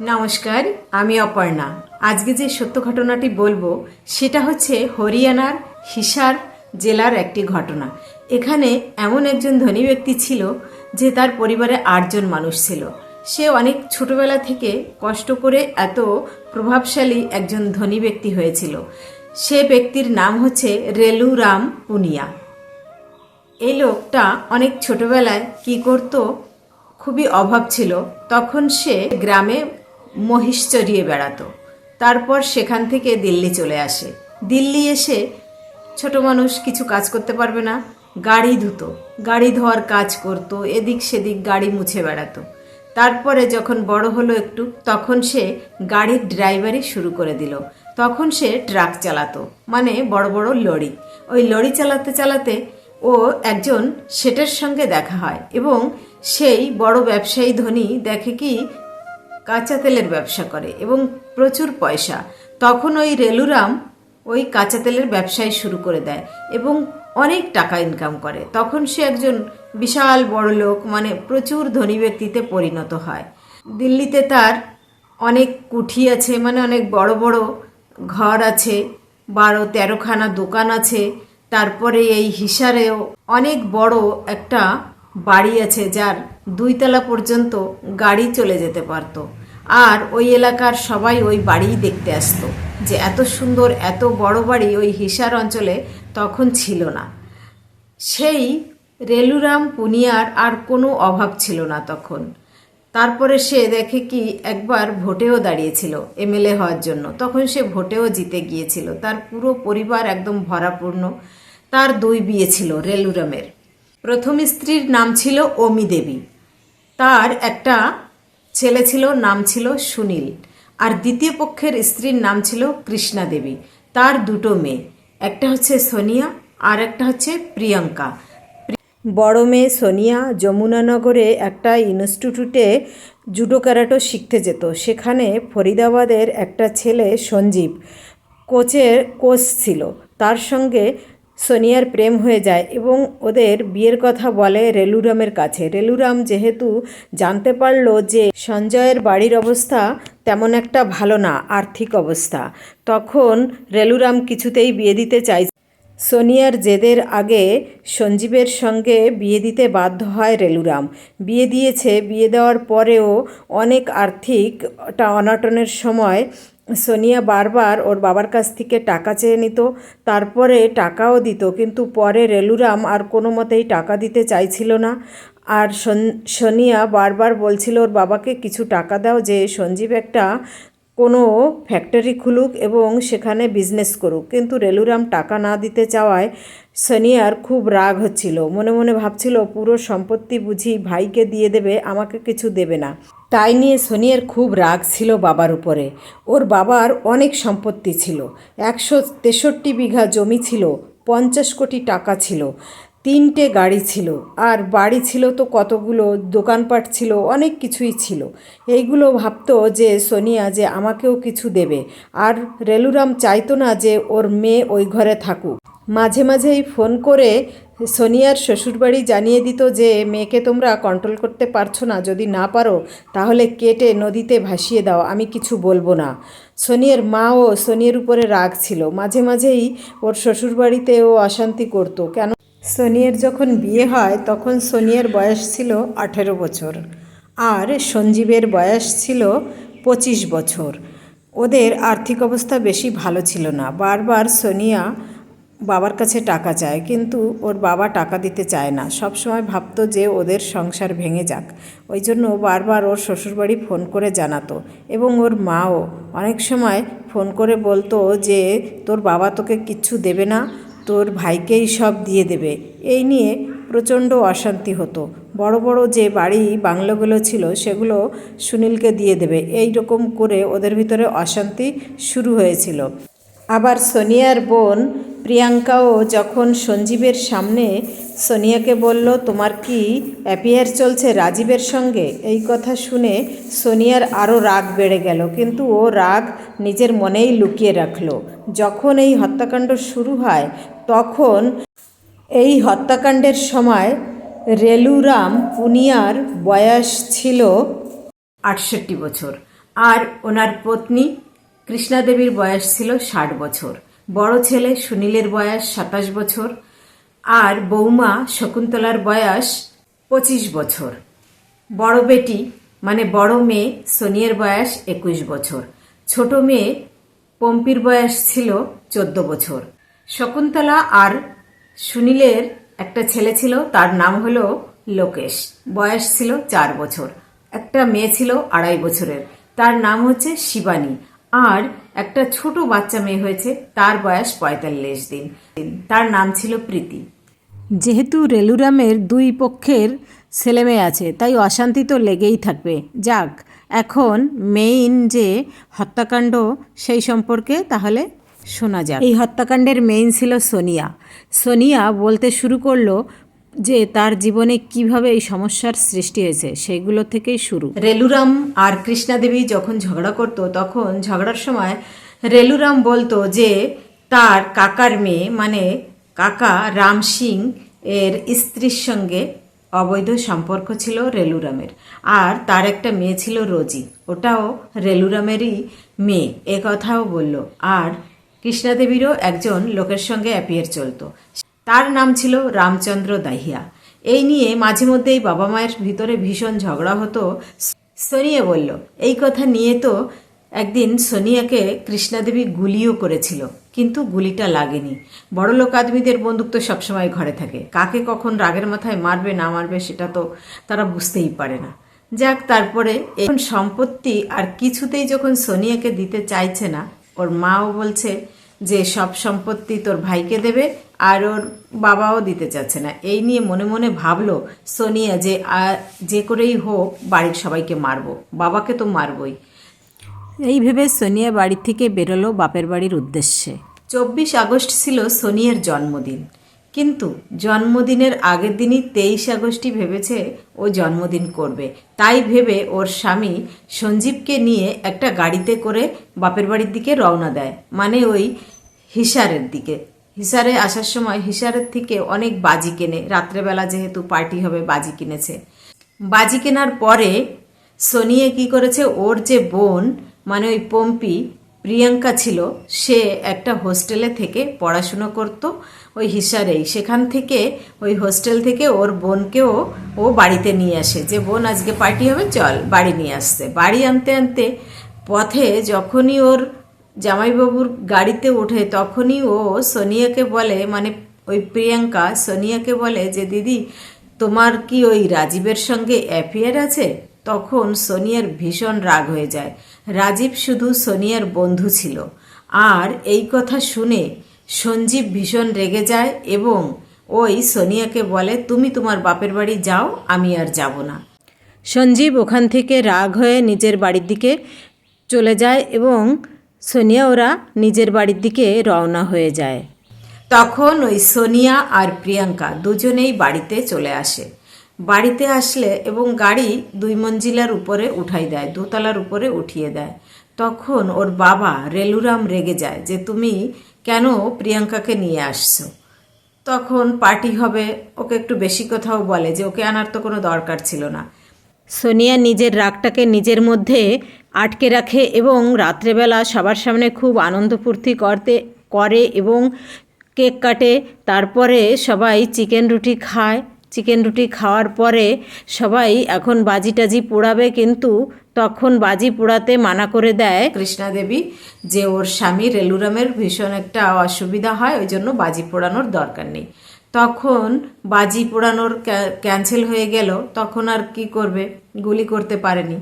নমস্কার, আমি অপর্ণা। আজকে যে সত্য ঘটনাটি বলব, সেটা হচ্ছে হরিয়ানার হিসার জেলার একটি ঘটনা। এখানে এমন একজন ধনী ব্যক্তি ছিল যে তার পরিবারে আটজন মানুষ ছিল। সে অনেক ছোটবেলা থেকে কষ্ট করে এত প্রভাবশালী একজন ধনী ব্যক্তি হয়েছিল। সে ব্যক্তির নাম হচ্ছে রেলু রাম পুনিয়া। এই লোকটা অনেক ছোটবেলায় কি করত, খুবই অভাব ছিল। তখন সে গ্রামে মহিষ চড়িয়ে বেড়াতো। তারপর সেখান থেকে দিল্লি চলে আসে। দিল্লি এসে ছোট মানুষ কিছু কাজ করতে পারবে না, গাড়ি ধুতো। গাড়ি ধোয়ার কাজ করত, এদিক সেদিক গাড়ি মুছে বেড়াতো। তারপরে যখন বড় হলো একটু, তখন সে গাড়ির ড্রাইভারি শুরু করে দিল। তখন সে ট্রাক চালাতো মানে বড় বড় লরি। ওই লরি চালাতে চালাতে ও একজন সেটের সঙ্গে দেখা হয় এবং সেই বড় ব্যবসায়ী ধনী দেখে কি কাঁচা তেলের ব্যবসা করে এবং প্রচুর পয়সা। তখন ওই রেলুরাম ওই কাঁচা তেলের ব্যবসায় শুরু করে দেয় এবং অনেক টাকা ইনকাম করে। তখন সে একজন বিশাল বড় লোক মানে প্রচুর ধনী ব্যক্তিতে পরিণত হয়। দিল্লিতে তার অনেক কুঠি আছে মানে অনেক বড় বড় ঘর আছে, বারো তেরোখানা দোকান আছে। তারপরে এই হিসারেও অনেক বড় একটা বাড়ি আছে, যার দুইতলা পর্যন্ত গাড়ি চলে যেতে পারতো। আর ওই এলাকার সবাই ওই বাড়িই দেখতে আসতো যে এত সুন্দর, এত বড় বাড়ি ওই হিসার অঞ্চলে তখন ছিল না। সেই রেলুরাম, পুনিয়ার আর কোনো অভাব ছিল না তখন। তারপরে সে দেখে কি একবার ভোটেও দাঁড়িয়েছিল এমএলএ হওয়ার জন্য। তখন সে ভোটেও জিতে গিয়েছিল। তার পুরো পরিবার একদম ভরাপূর্ণ। তার দুই বিয়ে ছিল রেলুরামের। প্রথম স্ত্রীর নাম ছিল অমি দেবী তার একটা ছেলে ছিল, নাম ছিল সুনীল। আর দ্বিতীয় পক্ষের স্ত্রীর নাম ছিল কৃষ্ণা দেবী। তার দুটো মেয়ে, একটা হচ্ছে সোনিয়া আর একটা হচ্ছে প্রিয়াঙ্কা। বড় মেয়ে সোনিয়া যমুনানগরে একটা ইনস্টিটিউটে জুডো ক্যারাটো শিখতে যেত। সেখানে ফরিদাবাদের একটা ছেলে সঞ্জীব, কোচের কোচ ছিল। তার সঙ্গে সোনিয়ার প্রেম হয়ে যায় এবং ওদের বিয়ের কথা বলে রেলুরামের কাছে। রেলুরাম যেহেতু জানতে পারল যে সঞ্জয়ের বাড়ির অবস্থা তেমন একটা ভালো না, আর্থিক অবস্থা, তখন রেলুরাম কিছুতেই বিয়ে দিতে চাই সোনিয়ার জেদের আগে সঞ্জীবের সঙ্গে বিয়ে দিতে বাধ্য হয় রেলুরাম। বিয়ে দিয়েছে, বিয়ে দেওয়ার পরেও অনেক আর্থিক অনটনের সময় সোনিয়া বারবার ওর বাবার কাছ থেকে টাকা চেয়ে নিত, তারপরে টাকাও দিত, কিন্তু পরে রেলুরাম আর কোনো মতেই টাকা দিতে চাইছিল না। আর সন- সোনিয়া বারবার বলছিল ওর বাবাকে কিছু টাকা দাও যে সঞ্জীব একটা কোনো ফ্যাক্টরি খুলুক এবং সেখানে বিজনেস করুক। কিন্তু রেলুরাম টাকা না দিতে চাওয়ায় সোনিয়ার খুব রাগ হচ্ছিল। মনে মনে ভাবছিল, পুরো সম্পত্তি বুঝি ভাইকে দিয়ে দেবে, আমাকে কিছু দেবে না। তাই নিয়ে সোনিয়ার খুব রাগ ছিল বাবার উপরে। ওর বাবার অনেক সম্পত্তি ছিল। একশো তেষট্টি বিঘা জমি ছিল, পঞ্চাশ কোটি টাকা ছিল, তিনটে গাড়ি ছিল, আর বাড়ি ছিল তো কতগুলো, দোকানপাট ছিল, অনেক কিছুই ছিল। এইগুলো ভাবতো যে সোনিয়া যে আমাকেও কিছু দেবে। আর রেলুরাম চাইতো না যে ওর মেয়ে ওই ঘরে থাকুক। মাঝে মাঝেই ফোন করে সোনিয়ার শ্বশুরবাড়ি জানিয়ে দিত যে, মেয়েকে তোমরা কন্ট্রোল করতে পারছ না, যদি না পারো, তাহলে কেটে নদীতে ভাসিয়ে দাও, আমি কিছু বলব না। সোনিয়ার মাও সোনিয়ার উপরে রাগ ছিল। মাঝে মাঝেই ওর শ্বশুরবাড়িতে ও অশান্তি করতো। কেন? সোনিয়ার যখন বিয়ে হয়, তখন সোনিয়ার বয়স ছিল আঠেরো বছর আর সঞ্জীবের বয়স ছিল পঁচিশ বছর। ওদের আর্থিক অবস্থা বেশি ভালো ছিল না। বারবার সোনিয়া বাবার কাছে টাকা চায়, কিন্তু ওর বাবা টাকা দিতে চায় না। সব সময় ভাবতো যে ওদের সংসার ভেঙে যাক। ওই জন্য বারবার ওর শ্বশুরবাড়ি ফোন করে জানাতো এবং ওর মাও। অনেক সময় ফোন করে বলতো যে, তোর বাবা তোকে কিচ্ছু দেবে না, তোর ভাইকেই সব দিয়ে দেবে। এই নিয়ে প্রচণ্ড অশান্তি হতো। বড় বড় যে বাড়ি বাংলোগুলো ছিল, সেগুলো সুনীলকে দিয়ে দেবে। এই রকম করে ওদের ভিতরে অশান্তি শুরু হয়েছিল। আবার সোনিয়ার বোন প্রিয়াঙ্কাও যখন সঞ্জীবের সামনে সোনিয়াকে বলল, তোমার কি অ্যাপিয়ার চলছে রাজীবের সঙ্গে? এই কথা শুনে সোনিয়ার আরও রাগ বেড়ে গেল। কিন্তু ও রাগ নিজের মনেই লুকিয়ে রাখল। যখন এই হত্যাকাণ্ড শুরু হয়, তখন এই হত্যাকাণ্ডের সময় রেলুরাম পুনিয়ার বয়স ছিল আটষট্টি বছর। আর ওনার পত্নী কৃষ্ণা দেবীর বয়স ছিল ষাট বছর। বড় ছেলে সুনীলের বয়স সাতাশ বছর। আর বৌমা শকুন্তলার বয়স পঁচিশ বছর। বড় বেটি মানে বড় মেয়ে সোনিয়ার বয়স একুশ বছর। ছোট মেয়ে পম্পির বয়স ছিল চোদ্দ বছর। শকুন্তলা আর সুনীলের একটা ছেলে ছিল, তার নাম হলো লোকেশ। বয়স ছিল চার বছর। একটা মেয়ে ছিল আড়াই বছরের। তার নাম হচ্ছে শিবানী। আর একটা ছোট বাচ্চা মেয়ে হয়েছে তার বয়স পঁয়তাল্লিশ দিন। তার নাম ছিল প্রীতি। যেহেতু রেলুরামের দুই পক্ষের ছেলেমেয়ে আছে তাই অশান্তি তো লেগেই থাকবে। যাক এখন মেইন যে হত্যাকাণ্ড সেই সম্পর্কে তাহলে শোনা যাক। এই হত্যাকাণ্ডের মেইন ছিল সোনিয়া। সোনিয়া বলতে শুরু করল যে তার জীবনে কীভাবে এই সমস্যার সৃষ্টি হয়েছে, সেগুলো থেকেই শুরু। রেলুরাম আর কৃষ্ণাদেবী যখন ঝগড়া করত, তখন ঝগড়ার সময় রেলুরাম বলতো যে, তার কাকার মেয়ে মানে কাকা রাম সিং এর স্ত্রীর সঙ্গে অবৈধ সম্পর্ক ছিল রেলুরামের। আর তার একটা মেয়ে ছিল রোজি, ওটাও রেলুরামেরই মেয়ে, এ কথাও বলল। আর কৃষ্ণাদেবীরও একজন লোকের সঙ্গে অ্যাপিয়ার চলতো। তার নাম ছিল রামচন্দ্র দাহিয়া। এই নিয়ে মাঝে মধ্যেই বাবা মায়ের ভিতরে ভীষণ ঝগড়া হতো। সোনিয়া বলল, এই কথা নিয়ে তো একদিন সোনিয়াকে কৃষ্ণাদেবী গুলিও করেছিল, কিন্তু গুলিটা লাগেনি। বড়লোক আদমিদের বন্দুক তো সবসময় ঘরে থাকে। কাকে কখন রাগের মাথায় মারবে, না মারবে, সেটা তো তারা বুঝতেই পারে না। যাক, তারপরে এখন সম্পত্তি আর কিছুতেই যখন সোনিয়াকে দিতে চাইছে না, ওর মাও বলছে যে, সব সম্পত্তি তোর ভাইকে দেবে আর ওর বাবাও দিতে চাচ্ছে না। এই নিয়ে মনে মনে ভাবলো সোনিয়া যে যে করেই হোক বাড়ির সবাইকে মারবো। বাবাকে তো মারবই। এই ভেবে সোনিয়া বাড়ি থেকে বেরোলো বাপের বাড়ির উদ্দেশ্যে। চব্বিশ আগস্ট ছিল সোনিয়ার জন্মদিন। কিন্তু জন্মদিনের আগের দিনই তেইশ আগস্টই ভেবেছে ও জন্মদিন করবে। তাই ভেবে ওর স্বামী সঞ্জীবকে নিয়ে একটা গাড়িতে করে বাপের বাড়ির দিকে রওনা দেয়। মানে ওই হিসারের দিকে। হিসারে আসার সময় হিসারের থেকে অনেক বাজি কেনে। রাত্রেবেলা যেহেতু পার্টি হবে, বাজি কিনেছে। বাজি কেনার পরে সোনিয়া কি করেছে? ওর যে বোন মানে ওই পম্পি, প্রিয়াঙ্কা ছিল, সে একটা হোস্টেলে থেকে পড়াশুনো করত ওই হিসারেই। সেখান থেকে, ওই হোস্টেল থেকে ওর বোনকেও ও বাড়িতে নিয়ে আসে। যে বোন, আজকে পার্টি হবে, চল, বাড়ি নিয়ে আসছে। বাড়ি আনতে আনতে পথে যখনই ওর জামাইবাবুর গাড়িতে ওঠে তখনই ও সোনিয়াকে বলে মানে ওই প্রিয়াঙ্কা সোনিয়াকে বলে যে, দিদি, তোমার কি ওই রাজীবের সঙ্গে অ্যাফেয়ার আছে? তখন সোনিয়ার ভীষণ রাগ হয়ে যায়। রাজীব শুধু সোনিয়ার বন্ধু ছিল। আর এই কথা শুনে সঞ্জীব ভীষণ রেগে যায় এবং ওই সোনিয়াকে বলে, তুমি তোমার বাপের বাড়ি যাও, আমি আর যাব না। সঞ্জীব ওখান থেকে রাগ হয়ে নিজের বাড়ির দিকে চলে যায় এবং সোনিয়া ওরা নিজের বাড়ির দিকে রওনা হয়ে যায়। তখন ওই সোনিয়া আর প্রিয়াঙ্কা দুজনেই বাড়িতে চলে আসে। বাড়িতে আসলে এবং গাড়ি দুই মঞ্জিলার উপরে উঠাই দেয়, দোতলার উপরে উঠিয়ে দেয়। তখন ওর বাবা রেলুরাম রেগে যায় যে, তুমি কেন প্রিয়াঙ্কাকে নিয়ে আসছো? তখন পার্টি হবে, ওকে একটু বেশি কথাও বলে যে, ওকে আনার তো কোনো দরকার ছিল না। সোনিয়া নিজের রাগটাকে নিজের মধ্যে আটকে রাখে এবং রাত্রেবেলা সবার সামনে খুব আনন্দ ফুর্তি করতে, করে এবং কেক কাটে। তারপরে সবাই চিকেন রুটি খায়। চিকেন রুটি খাওয়ার পরে সবাই এখন বাজি টাজি পোড়াবে কিন্তু তখন বাজি পোড়াতে মানা করে দেয় কৃষ্ণা দেবী যে ওর স্বামী রেলুরামের ভীষণ একটা অসুবিধা হয়, ওই জন্য বাজি পোড়ানোর দরকার নেই। তখন বাজি পোড়ানোর ক্যান্সেল হয়ে গেল। তখন আর কি করবে? গুলি করতে পারেনি।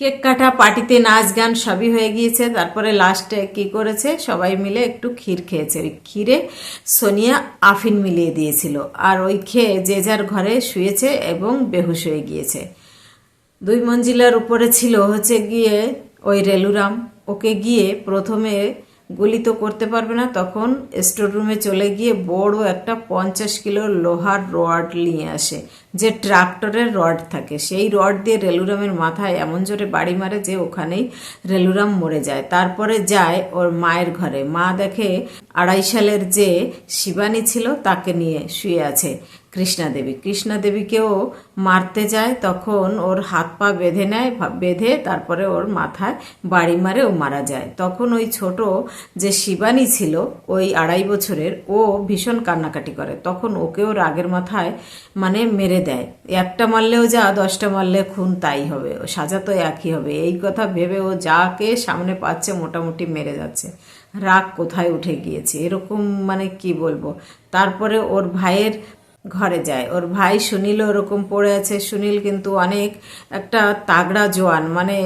কেক কাটা পার্টিতে নাচ গান সবই হয়ে গিয়েছে। তারপরে লাস্টে কি করেছে? সবাই মিলে একটু ক্ষীর খেয়েছে। ওই ক্ষীরে সোনিয়া আফিন মিলিয়ে দিয়েছিল। আর ওই খেয়ে যে যার ঘরে শুয়েছে এবং বেহুশ হয়ে গিয়েছে। দুই মঞ্জিলার উপরে ছিল হচ্ছে গিয়ে ওই রেলুরাম। ওকে গিয়ে প্রথমে গুলি তো করতে পারবে না, তখন স্টোর রুমে চলে গিয়ে বড় একটা পঞ্চাশ কিলো লোহার রড নিয়ে আসে, যে ট্রাক্টরের রড থাকে। সেই রড দিয়ে রেলুরামের মাথায় এমন জোরে বাড়ি মারে যে ওখানেই রেলুরাম মরে যায়। তারপরে যায় ওর মায়ের ঘরে। মা দেখে আড়াই সালের যে শিবানী ছিল তাকে নিয়ে শুয়ে আছে। কৃষ্ণা দেবী কৃষ্ণা দেবীকেও মারতে যায়, তখন ওর হাত পা বেঁধে নেয় বেঁধে তারপরে ওর মাথায় বাড়ি মারে ও মারা যায়। তখন ওই ছোট যে শিবানী ছিল, ওই আড়াই বছরের, ও ভীষণ কান্নাকাটি করে। তখন ওকেও রাগের মাথায় মানে মেরে দেয়। একটা মারলেও যা, দশটা মারলে খুন তাই হবে। সাজা তো একই হবে। এই কথা ভেবে ও যাকে সামনে পাচ্ছে মোটামুটি মেরে যাচ্ছে। রাগ কোথায় উঠে গিয়েছে? এরকম মানে কি বলব? তারপরে ওর ভাইয়ের ঘরে যায়। ওর ভাই সুনীল ওরকম পড়ে আছে। সুনীল কিন্তু অনেক একটা তাগড়া জোয়ান মানে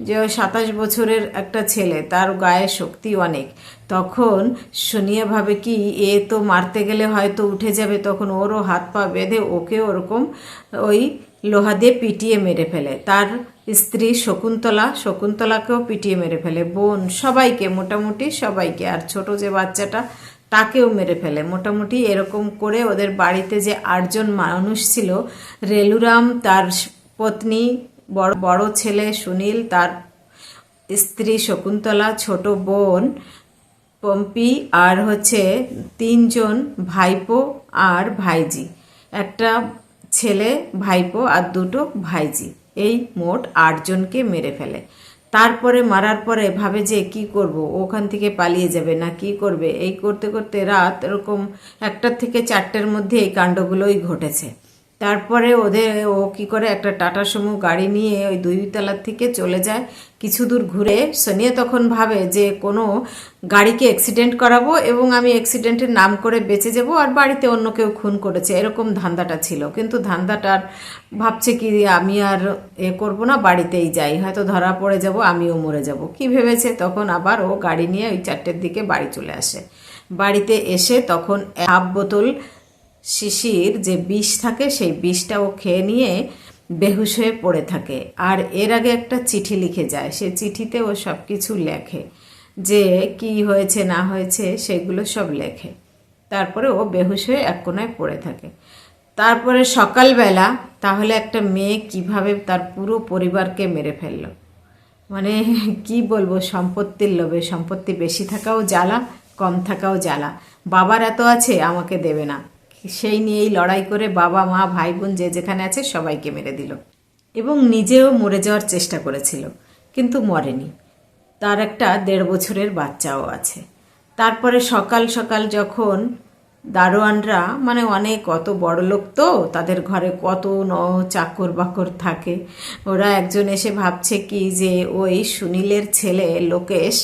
যে সাতাশ বছরের একটা ছেলে, তার গায়ে শক্তি অনেক। তখন শুনিয়ে ভাবে কি, এ তো মারতে গেলে হয়তো উঠে যাবে। তখন ওরও হাত পা বেঁধে ওকে ওরকম ওই লোহা দিয়ে পিটিয়ে মেরে ফেলে। তার স্ত্রী শকুন্তলা, শকুন্তলাকেও পিটিয়ে মেরে ফেলে। বোন সবাইকে, মোটামুটি সবাইকে, আর ছোট যে বাচ্চাটা তাকেও মেরে ফেলে। মোটামুটি এরকম করে ওদের বাড়িতে যে আটজন মানুষ ছিল, রেলুরাম, তার পত্নী, বড় বড় ছেলে সুনীল, তার স্ত্রী শকুন্তলা, ছোট বোন পম্পি, আর হচ্ছে তিনজন ভাইপো আর ভাইজি। একটা ছেলে ভাইপো আর দুটো ভাইজি। এই মোট আটজনকে মেরে ফেলে। তারপরে মারার পরে ভাবে যে কি করব, ওখান থেকে পালিয়ে যাবে না, কি করবে? এই করতে করতে রাত এরকম একটার থেকে চারটের মধ্যে এই কাণ্ডগুলোই ঘটেছে। তারপরে ওদের, ও কি করে একটা টাটা সুমো গাড়ি নিয়ে ওই দুই তলার থেকে চলে যায় কিছু দূর ঘুরে। সোনিয়া তখন ভাবে যে কোনো গাড়িকে অ্যাক্সিডেন্ট করাবো এবং আমি অ্যাক্সিডেন্টের নাম করে বেঁচে যাব আর বাড়িতে অন্য কেউ খুন করেছে, এরকম ধান্দাটা ছিল। কিন্তু ধান্দাটার ভাবছে কি, আমি আর এ করব না, বাড়িতেই যাই। হয়তো ধরা পড়ে যাব, আমিও মরে যাব। কি ভেবেছে? তখন আবার ও গাড়ি নিয়ে ওই চারটের দিকে বাড়ি চলে আসে। বাড়িতে এসে তখন হাফ বোতল শিশির যে বিষ থাকে, সেই বিষটা ও খেয়ে নিয়ে বেহুশ হয়ে পড়ে থাকে। আর এর আগে একটা চিঠি লিখে যায়, সে চিঠিতে ও সব কিছু লেখে। যে কি হয়েছে, না হয়েছে, সেগুলো সব লেখে। তারপরে ও বেহুশ হয়ে এক কোনায় পড়ে থাকে। তারপরে সকালবেলা, তাহলে একটা মেয়ে কীভাবে তার পুরো পরিবারকে মেরে ফেলল? মানে কি বলব, সম্পত্তির লোভে, সম্পত্তি বেশি থাকাও জ্বালা, কম থাকাও জ্বালা। বাবার এত আছে, আমাকে দেবে না। সেই নিয়েই লড়াই করে বাবা, মা ভাই বোন যে যেখানে আছে সবাইকে মেরে দিল। এবং নিজেও মরে যাওয়ার চেষ্টা করেছিল, কিন্তু মরেনি। তার একটা দেড় বছরের বাচ্চাও আছে। তারপরে সকাল সকাল যখন দারোয়ানরা মানে অনেক কত বড় লোক তো, তাদের ঘরে কত ন চাকর বাকর থাকে। ওরা একজন এসে ভাবছে কি যে ওই সুনীলের ছেলে লোকেশ,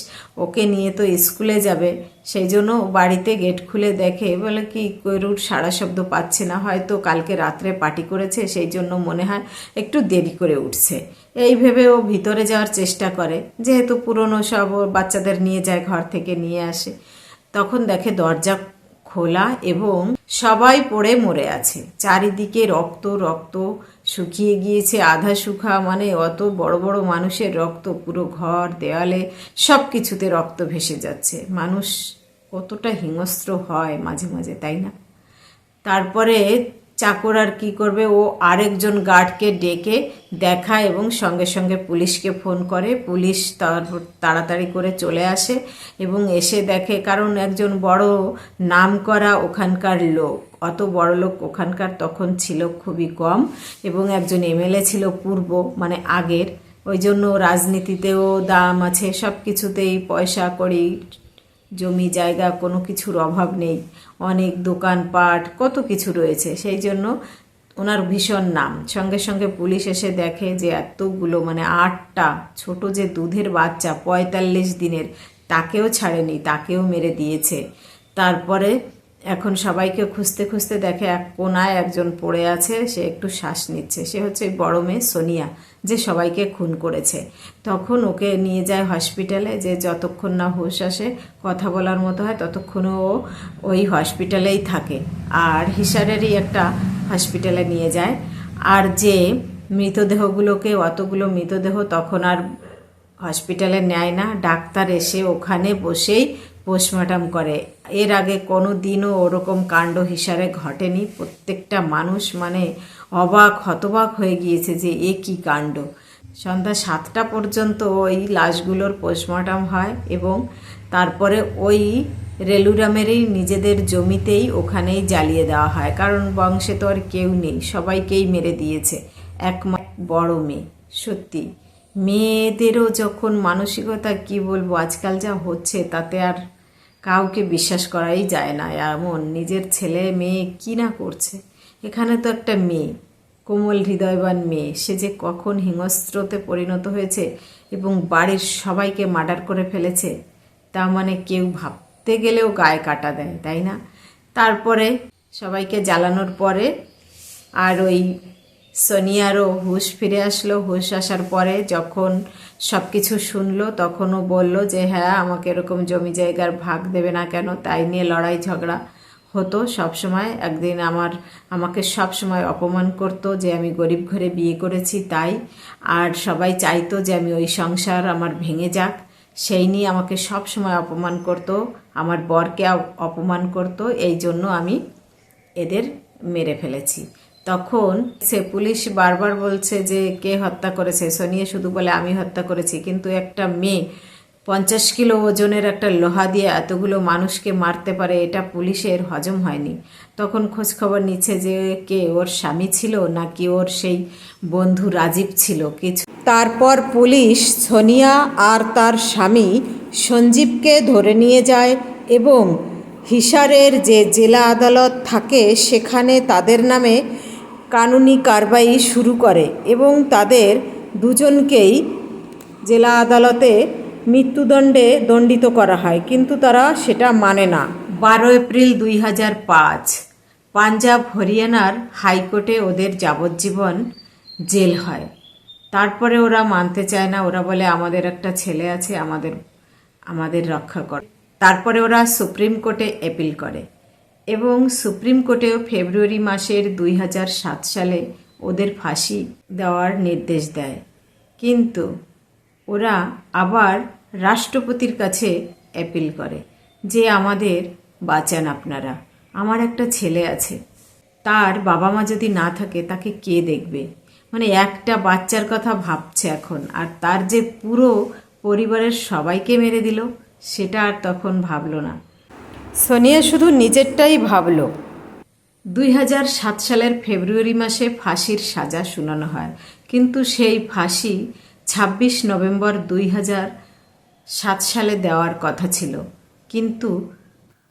ওকে নিয়ে তো স্কুলে যাবে। সেই জন্য বাড়িতে গেট খুলে দেখে, বলে কি কৈরুর সারা শব্দ পাচ্ছে না, হয়তো কালকে রাত্রে পার্টি করেছে, সেই জন্য মনে হয় একটু দেরি করে উঠছে। এই ভেবে ও ভিতরে যাওয়ার চেষ্টা করে, যেহেতু পুরনো সব বাচ্চাদের নিয়ে যায়, ঘর থেকে নিয়ে আসে। তখন দেখে দরজা খোলা এবং সবাই পড়ে মরে আছে। চারিদিকে রক্ত রক্ত শুকিয়ে গিয়েছে, আধা শুখা মানে অত বড় বড় মানুষের রক্ত পুরো ঘর, দেয়ালে সব কিছুতে রক্ত ভেসে যাচ্ছে। মানুষ কতটা হিংস্র হয় মাঝে মাঝে, তাই না? তারপরে চাকর আর কি করবে? ও আরেকজন গার্ডকে ডেকে দেখায় এবং সঙ্গে সঙ্গে পুলিশকে ফোন করে। পুলিশ তার, তাড়াতাড়ি করে চলে আসে এবং এসে দেখে, কারণ একজন বড় নাম করা ওখানকার লোক। অত বড় লোক ওখানকার তখন ছিল খুবই কম এবং একজন এমএলএ ছিল পূর্ব মানে আগের। ওই জন্য রাজনীতিতেও দাম আছে সব কিছুতেই পয়সা কড়ি জমি জায়গা কোনো কিছুর অভাব নেই। অনেক দোকানপাট, কত কিছু রয়েছে। সেই জন্য ওনার ভীষণ নাম। সঙ্গে সঙ্গে পুলিশ এসে দেখে যে এতগুলো মানে আটটা ছোট যে দুধের বাচ্চা, পঁয়তাল্লিশ দিনের, তাকেও ছাড়েনি, তাকেও মেরে দিয়েছে। তারপরে এখন সবাইকে খুঁজতে খুঁজতে দেখে এক কোনায় একজন পড়ে আছে, সে একটু শ্বাস নিচ্ছে। সে হচ্ছে বড় মেয়ে সোনিয়া, যে সবাইকে খুন করেছে। তখন ওকে নিয়ে যায় হসপিটালে, যে যতক্ষণ না হুঁশ আসে, কথা বলার মতো হয় ততক্ষণ ও ওই হসপিটালেই থাকে। আর হিসারেরই একটা হসপিটালে নিয়ে যায়। আর যে মৃতদেহগুলোকে, অতগুলো মৃতদেহ তখন আর হসপিটালে নেয় না। ডাক্তার এসে ওখানে বসেই পোস্টমর্টম করে। এর আগে কোনো দিনও ওরকম কাণ্ড হিসাবে ঘটেনি। প্রত্যেকটা মানুষ মানে অবাক, হতবাক হয়ে গিয়েছে যে এ কি কাণ্ড। সন্ধ্যা সাতটা পর্যন্ত ওই লাশগুলোর পোস্টমর্টম হয় এবং তারপরে ওই রেলুরামেরই নিজেদের জমিতেই ওখানেই জ্বালিয়ে দেওয়া হয়। কারণ বংশে তো আর কেউ নেই, সবাইকেই মেরে দিয়েছে। এক বড় মেয়ে, সত্যি। মেয়েদেরও যখন মানসিকতা কি বলব, আজকাল যা হচ্ছে তাতে আর কাউকে বিশ্বাস করাই যায় না। এমন, নিজের ছেলে মেয়ে কি না করছে? এখানে তো একটা মেয়ে, কোমল হৃদয়বান মেয়ে। সে যে কখন হিংস্রতে পরিণত হয়েছে এবং বাড়ির সবাইকে মার্ডার করে ফেলেছে, তা মানে কেউ ভাবতে গেলেও গায়ে কাটা দেয়, তাই না? তারপরে সবাইকে জ্বালানোর পরে আর ওই সোনিয়ারও হুঁশ ফিরে আসলো। হুঁশ আসার পরে যখন সব কিছু শুনলো, তখনও বলল যে হ্যাঁ আমাকে এরকম জমি জায়গার ভাগ দেবে না কেন? তাই নিয়ে লড়াই ঝগড়া হতো সব সময় একদিন আমার, আমাকে সব সময় অপমান করতো যে, আমি গরিব ঘরে বিয়ে করেছি, তাই। আর সবাই চাইতো যে, আমি ওই সংসার আমার ভেঙে যাক। সেই নিয়ে আমাকে সব সময় অপমান করতো। আমার বরকে অপমান করতো। এই জন্য আমি এদের মেরে ফেলেছি। তখন সে পুলিশ বারবার বলছে যে, কে হত্যা করেছে? সোনিয়া শুধু বলে, আমি হত্যা করেছি। কিন্তু একটা মেয়ে পঞ্চাশ কিলো ওজনের একটা লোহা দিয়ে এতগুলো মানুষকে মারতে পারে, এটা পুলিশের হজম হয়নি। তখন খোঁজ খবর নিচ্ছে যে, কে, ওর স্বামী ছিল নাকি ওর সেই বন্ধু রাজীব ছিল? কিছু তারপর পুলিশ সোনিয়া আর তার স্বামী সঞ্জীবকে ধরে নিয়ে যায় এবং হিসারের যে জেলা আদালত থাকে, সেখানে তাদের নামে কানুনি কারবাই শুরু করে এবং তাদের দুজনকেই জেলা আদালতে মৃত্যুদণ্ডে দণ্ডিত করা হয়, কিন্তু তারা সেটা মানে না। বারো এপ্রিল দুই হাজার পাঁচ, পাঞ্জাব হরিয়ানার হাইকোর্টে ওদের যাবজ্জীবন জেল হয়। তারপরে ওরা মানতে চায় না, ওরা বলে, আমাদের একটা ছেলে আছে, আমাদের আমাদের রক্ষা করে। তারপরে ওরা সুপ্রিম কোর্টে অ্যাপিল করে। এবং সুপ্রিম কোর্টেও ফেব্রুয়ারি মাসের দুই হাজার সাত সালে ওদের ফাঁসি দেওয়ার নির্দেশ দেয়। কিন্তু ওরা আবার রাষ্ট্রপতির কাছে অ্যাপিল করে যে, আমাদের বাঁচান আপনারা। আমার একটা ছেলে আছে। তার বাবা মা যদি না থাকে, তাকে কে দেখবে? মানে একটা বাচ্চার কথা ভাবছে এখন। আর তার যে পুরো পরিবারের সবাইকে মেরে দিল, সেটা আর তখন ভাবলো না। সোনিয়া শুধু নিজেরটাই ভাবল। দুই হাজার সাত সালের ফেব্রুয়ারি মাসে ফাঁসির সাজা শুনানো হয়। কিন্তু সেই ফাঁসি ছাব্বিশ নভেম্বর দুই হাজার সাত সালে দেওয়ার কথা ছিল। কিন্তু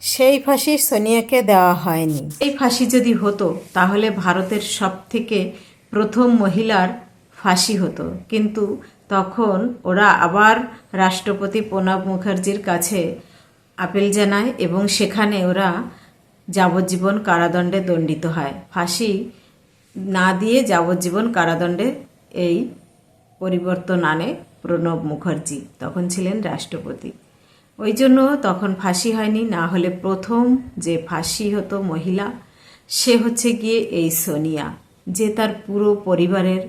সেই ফাঁসি সোনিয়াকে দেওয়া হয়নি। এই ফাঁসি যদি হতো তাহলে ভারতের সব থেকে প্রথম মহিলার ফাঁসি হতো। কিন্তু তখন ওরা আবার রাষ্ট্রপতি প্রণব মুখার্জির কাছে আপিল জানায় এবং সেখানে ওরা যাবজ্জীবন কারাদণ্ডে দণ্ডিত হয়। ফাঁসি না দিয়ে যাবজ্জীবন কারাদণ্ডে এই পরিবর্তন আনে প্রণব মুখার্জি, তখন ছিলেন রাষ্ট্রপতি। ওই জন্য তখন ফাঁসি হয়নি, না হলে প্রথম যে ফাঁসি হতো মহিলা, সে হচ্ছে গিয়ে এই সোনিয়া, যে তার পুরো পরিবারের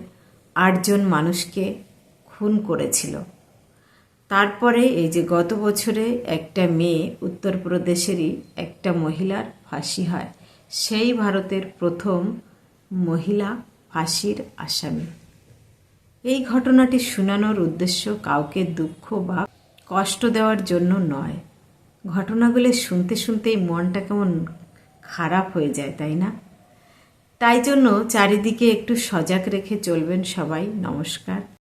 আটজন মানুষকে খুন করেছিল। তারপরে এই যে গত বছরে একটা মেয়ে উত্তরপ্রদেশেরই একটা মহিলার ফাঁসি হয়, সেই ভারতের প্রথম মহিলা ফাঁসির আসামি। এই ঘটনাটি শোনানোর উদ্দেশ্য কাউকে দুঃখ বা কষ্ট দেওয়ার জন্য নয়। ঘটনাগুলো শুনতে শুনতেই মনটা কেমন খারাপ হয়ে যায়, তাই না? তাই জন্য চারিদিকে একটু সজাগ রেখে চলবেন সবাই। নমস্কার।